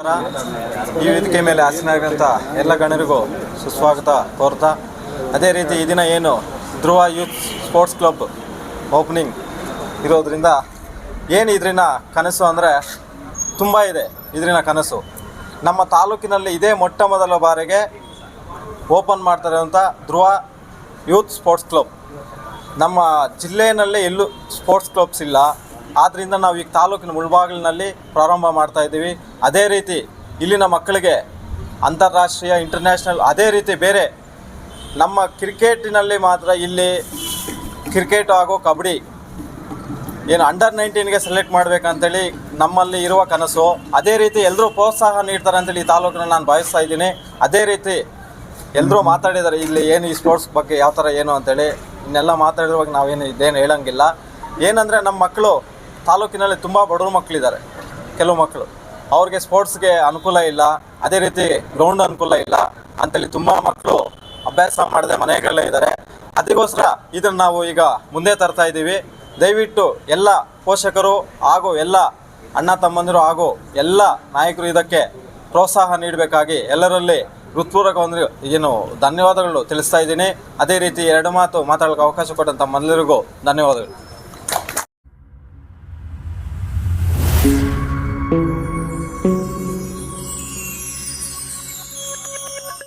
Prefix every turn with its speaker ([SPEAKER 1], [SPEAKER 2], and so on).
[SPEAKER 1] ಈ ವೇದಿಕೆ ಮೇಲೆ ಹಾಸಿನಾಗಂಥ ಎಲ್ಲ ಗಣ್ಯರಿಗೂ ಸುಸ್ವಾಗತ ಕೋರ್ತಾ ಅದೇ ರೀತಿ ಈ ದಿನ ಏನು Dhruva youth sports club opening ಇರೋದ್ರಿಂದ ಏನು ಇದರಿಂದ ಕನಸು ಅಂದರೆ ತುಂಬ ಇದೆ ಇದರಿನ ಕನಸು. ನಮ್ಮ ತಾಲೂಕಿನಲ್ಲಿ ಇದೇ ಮೊಟ್ಟ ಮೊದಲ ಬಾರಿಗೆ ಓಪನ್ ಮಾಡ್ತಾ ಅಂತ ಧ್ರುವ ಯೂತ್ ಸ್ಪೋರ್ಟ್ಸ್ ಕ್ಲಬ್. ನಮ್ಮ ಜಿಲ್ಲೆಯಲ್ಲಿ ಎಲ್ಲೂ ಸ್ಪೋರ್ಟ್ಸ್ ಕ್ಲಬ್ಸ್ ಇಲ್ಲ. ಆದ್ದರಿಂದ ನಾವು ಈಗ ತಾಲೂಕಿನ ಮುಳ್ಬಾಗಿಲಿನಲ್ಲಿ ಪ್ರಾರಂಭ ಮಾಡ್ತಾ ಇದ್ದೀವಿ. ಅದೇ ರೀತಿ ಇಲ್ಲಿನ ಮಕ್ಕಳಿಗೆ ಅಂತಾರಾಷ್ಟ್ರೀಯ ಇಂಟರ್ನ್ಯಾಷನಲ್ ಅದೇ ರೀತಿ ಬೇರೆ ನಮ್ಮ ಕ್ರಿಕೆಟಿನಲ್ಲಿ ಮಾತ್ರ ಇಲ್ಲಿ ಕ್ರಿಕೆಟ್ ಹಾಗೂ ಕಬಡ್ಡಿ ಏನು ಅಂಡರ್ ನೈನ್ಟೀನ್ಗೆ ಸೆಲೆಕ್ಟ್ ಮಾಡಬೇಕಂತೇಳಿ ನಮ್ಮಲ್ಲಿ ಇರುವ ಕನಸು. ಅದೇ ರೀತಿ ಎಲ್ಲರೂ ಪ್ರೋತ್ಸಾಹ ನೀಡ್ತಾರೆ ಅಂತೇಳಿ ಈ ತಾಲೂಕನ್ನು ನಾನು ಭಾವಿಸ್ತಾ ಇದ್ದೀನಿ. ಅದೇ ರೀತಿ ಎಲ್ಲರೂ ಮಾತಾಡಿದ್ದಾರೆ ಇಲ್ಲಿ ಏನು ಈ ಸ್ಪೋರ್ಟ್ಸ್ ಬಗ್ಗೆ ಯಾವ ಥರ ಏನು ಅಂತೇಳಿ. ಇನ್ನೆಲ್ಲ ಮಾತಾಡಿರುವಾಗ ನಾವೇನು ಇದೇನು ಹೇಳೋಂಗಿಲ್ಲ. ಏನಂದರೆ ನಮ್ಮ ಮಕ್ಕಳು ತಾಲೂಕಿನಲ್ಲಿ ತುಂಬ ಬಡವರು ಮಕ್ಕಳಿದ್ದಾರೆ. ಕೆಲವು ಮಕ್ಕಳು. ಅವ್ರಿಗೆ ಸ್ಪೋರ್ಟ್ಸ್ಗೆ ಅನುಕೂಲ ಇಲ್ಲ. ಅದೇ ರೀತಿ ಗ್ರೌಂಡ್ ಅನುಕೂಲ ಇಲ್ಲ ಅಂತೇಳಿ ತುಂಬ ಮಕ್ಕಳು ಅಭ್ಯಾಸ ಮಾಡದೆ ಮನೆಗಳಲ್ಲೇ ಇದ್ದಾರೆ. ಅದಕ್ಕೋಸ್ಕರ ಇದನ್ನು ನಾವು ಈಗ ಮುಂದೆ ತರ್ತಾ ಇದ್ದೀವಿ. ದಯವಿಟ್ಟು ಎಲ್ಲ ಪೋಷಕರು ಹಾಗೂ ಎಲ್ಲ ಅಣ್ಣ ತಮ್ಮಂದಿರು ಹಾಗೂ ಎಲ್ಲ ನಾಯಕರು ಇದಕ್ಕೆ ಪ್ರೋತ್ಸಾಹ ನೀಡಬೇಕಾಗಿ ಎಲ್ಲರಲ್ಲಿ ಹೃತ್ಪೂರ್ವಕ ಒಂದು ಏನು ಧನ್ಯವಾದಗಳು ತಿಳಿಸ್ತಾ ಇದ್ದೀನಿ. ಅದೇ ರೀತಿ ಎರಡು ಮಾತು ಮಾತಾಡೋಕ್ಕೆ ಅವಕಾಶ ಕೊಟ್ಟಂಥ ಮೊದಲರಿಗೂ ಧನ್ಯವಾದಗಳು.